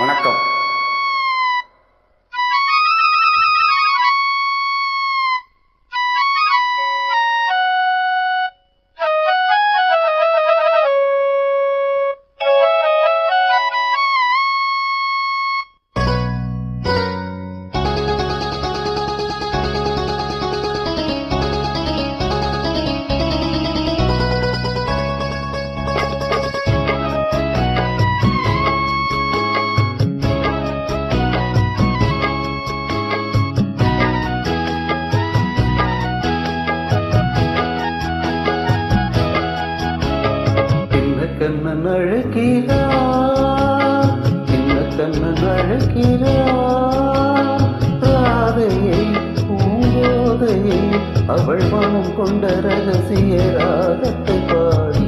வணக்கம். அழுகிறா என்ன கண்ணன் அழுகிறா ராதையை பூங்கோதையை அவள் மனம் கொண்ட ரகசிய ராகத்தை பாடி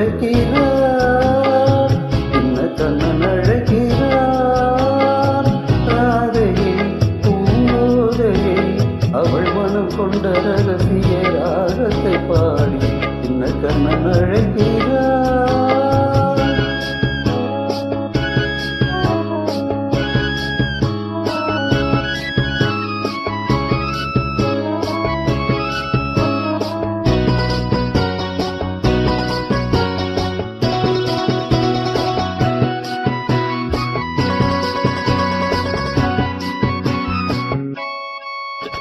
அழைக்கிறார் என்ன கண்ணன் அழைக்கிறார் ராதையே பூங்கோதையே அவள் மனம் கொண்ட ரகசிய ராகத்தை பாடி என்ன கண்ணன் அழைக்கிறார்